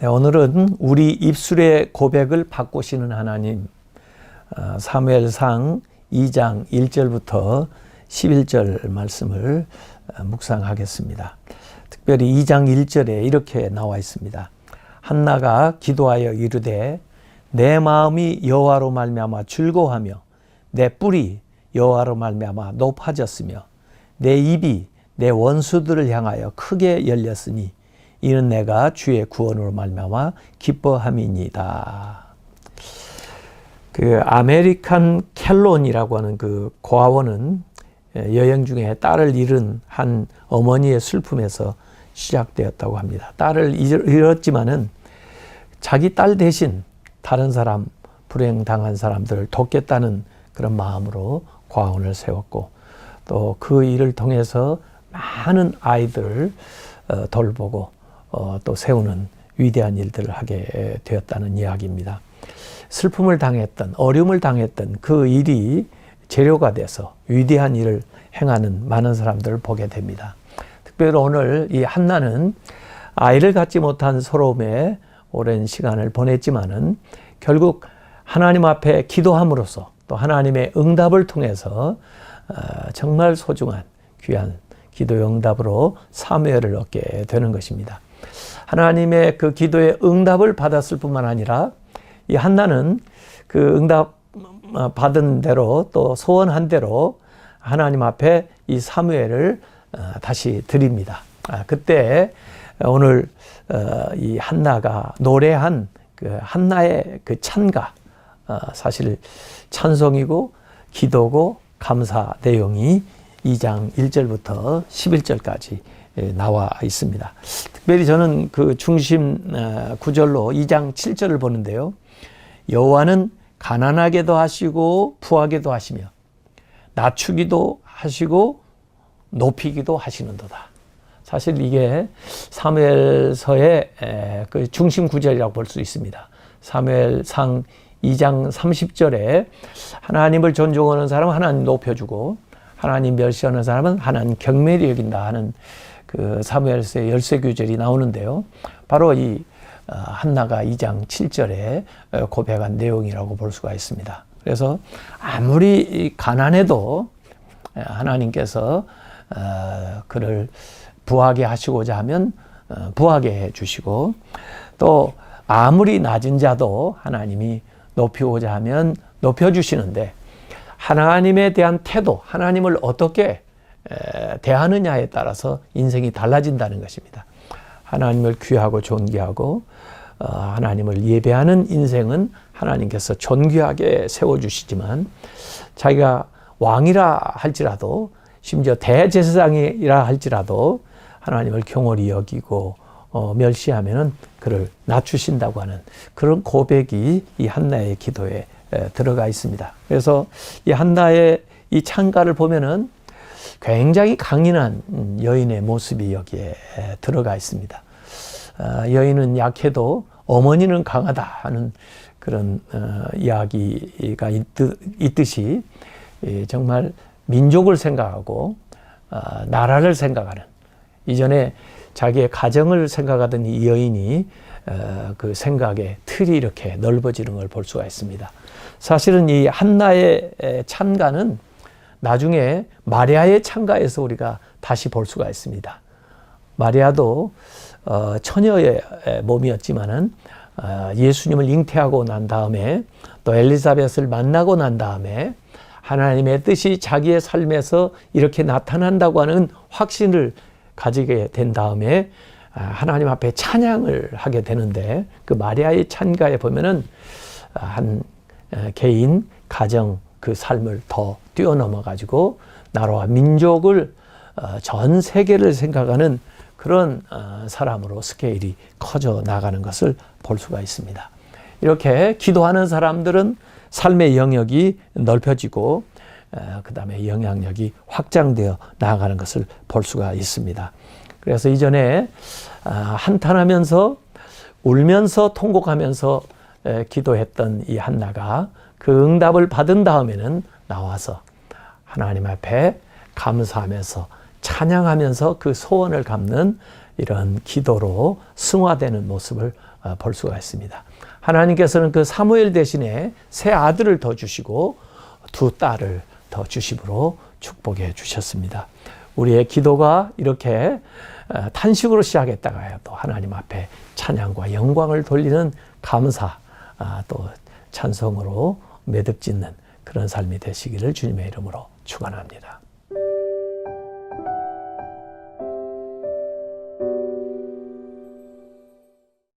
네, 오늘은 우리 입술의 고백을 바꾸시는 하나님 어, 사무엘상 2장 1절부터 11절 말씀을 어, 묵상하겠습니다. 특별히 2장 1절에 이렇게 나와 있습니다. 한나가 기도하여 이르되 내 마음이 여호와로 말미암아 즐거워하며 내 뿔이 여호와로 말미암아 높아졌으며 내 입이 내 원수들을 향하여 크게 열렸으니 이는 내가 주의 구원으로 말미암아 기뻐함이니이다. 그 아메리칸 켈론이라고 하는 그 고아원은 여행 중에 딸을 잃은 한 어머니의 슬픔에서 시작되었다고 합니다. 딸을 잃었지만은 자기 딸 대신 다른 사람 불행 당한 사람들을 돕겠다는 그런 마음으로 과원을 세웠고 또 그 일을 통해서 많은 아이들을 어, 돌보고 어, 또 세우는 위대한 일들을 하게 되었다는 이야기입니다. 슬픔을 당했던 어려움을 당했던 그 일이 재료가 돼서 위대한 일을 행하는 많은 사람들을 보게 됩니다. 특별히 오늘 이 한나는 아이를 갖지 못한 서러움에 오랜 시간을 보냈지만은 결국 하나님 앞에 기도함으로써 또 하나님의 응답을 통해서 어, 정말 소중한 귀한 기도의 응답으로 사무엘을 얻게 되는 것입니다. 하나님의 그 기도의 응답을 받았을 뿐만 아니라 이 한나는 그 응답 받은 대로 또 소원한 대로 하나님 앞에 이 사무엘을 어, 다시 드립니다. 아, 그때 오늘 어, 이 한나가 노래한 그 한나의 그 찬가 어, 사실 찬송이고 기도고 감사 내용이 2장 1절부터 11절까지 예, 나와 있습니다. 특별히 저는 그 중심 어, 구절로 2장 7절을 보는데요. 여호와는 가난하게도 하시고 부하게도 하시며 낮추기도 하시고 높이기도 하시는도다. 사실 이게 사무엘서의 그 중심 구절이라고 볼 수 있습니다. 사무엘상 2장 30절에 하나님을 존중하는 사람은 하나님 높여주고 하나님 멸시하는 사람은 하나님 경멸히 여긴다 하는 그 사무엘서의 열쇠 규절이 나오는데요. 바로 이 어, 한나가 2장 7절에 어, 고백한 내용이라고 볼 수가 있습니다. 그래서 아무리 가난해도 하나님께서 어, 그를 부하게 하시고자 하면 부하게 해 주시고 또 아무리 낮은 자도 하나님이 높이고자 하면 높여 주시는데 하나님에 대한 태도, 하나님을 어떻게 대하느냐에 따라서 인생이 달라진다는 것입니다. 하나님을 귀하고 존귀하고 어, 하나님을 예배하는 인생은 하나님께서 존귀하게 세워주시지만 자기가 왕이라 할지라도 심지어 대제사장이라 할지라도 하나님을 경홀히 여기고 어, 멸시하면은 그를 낮추신다고 하는 그런 고백이 이 한나의 기도에 에, 들어가 있습니다. 그래서 이 한나의 이 창가를 보면은 굉장히 강인한 여인의 모습이 여기에 들어가 있습니다. 어, 여인은 약해도 어머니는 강하다 하는 그런 어, 이야기가 있듯 이 정말 민족을 생각하고 어, 나라를 생각하는 이전에 자기의 가정을 생각하던 이 여인이 그 생각의 틀이 이렇게 넓어지는 걸 볼 수가 있습니다. 사실은 이 한나의 찬가는 나중에 마리아의 창가에서 우리가 다시 볼 수가 있습니다. 마리아도 어, 처녀의 몸이었지만은 어, 예수님을 잉태하고 난 다음에 또 엘리사벳을 만나고 난 다음에 하나님의 뜻이 자기의 삶에서 이렇게 나타난다고 하는 확신을 가지게 된 다음에 아, 하나님 앞에 찬양을 하게 되는데 그 마리아의 찬가에 보면은 한 개인 가정 그 삶을 더 뛰어넘어 가지고 나라와 민족을 어, 전 세계를 생각하는 그런 어, 사람으로 스케일이 커져 나가는 것을 볼 수가 있습니다. 이렇게 기도하는 사람들은 삶의 영역이 넓혀지고 어, 그 다음에 영향력이 확장되어 나아가는 것을 볼 수가 있습니다. 그래서 이전에 한탄하면서 울면서 통곡하면서 기도했던 이 한나가 그 응답을 받은 다음에는 나와서 하나님 앞에 감사하면서 찬양하면서 그 소원을 갚는 이런 기도로 승화되는 모습을 어, 볼 수가 있습니다. 하나님께서는 그 사무엘 대신에 새 아들을 더 주시고 두 딸을 더 주심으로 축복해 주셨습니다. 우리의 기도가 이렇게 어, 탄식으로 시작했다가 또 하나님 앞에 찬양과 영광을 돌리는 감사 아, 또 찬송으로 매듭짓는 그런 삶이 되시기를 주님의 이름으로 축원합니다.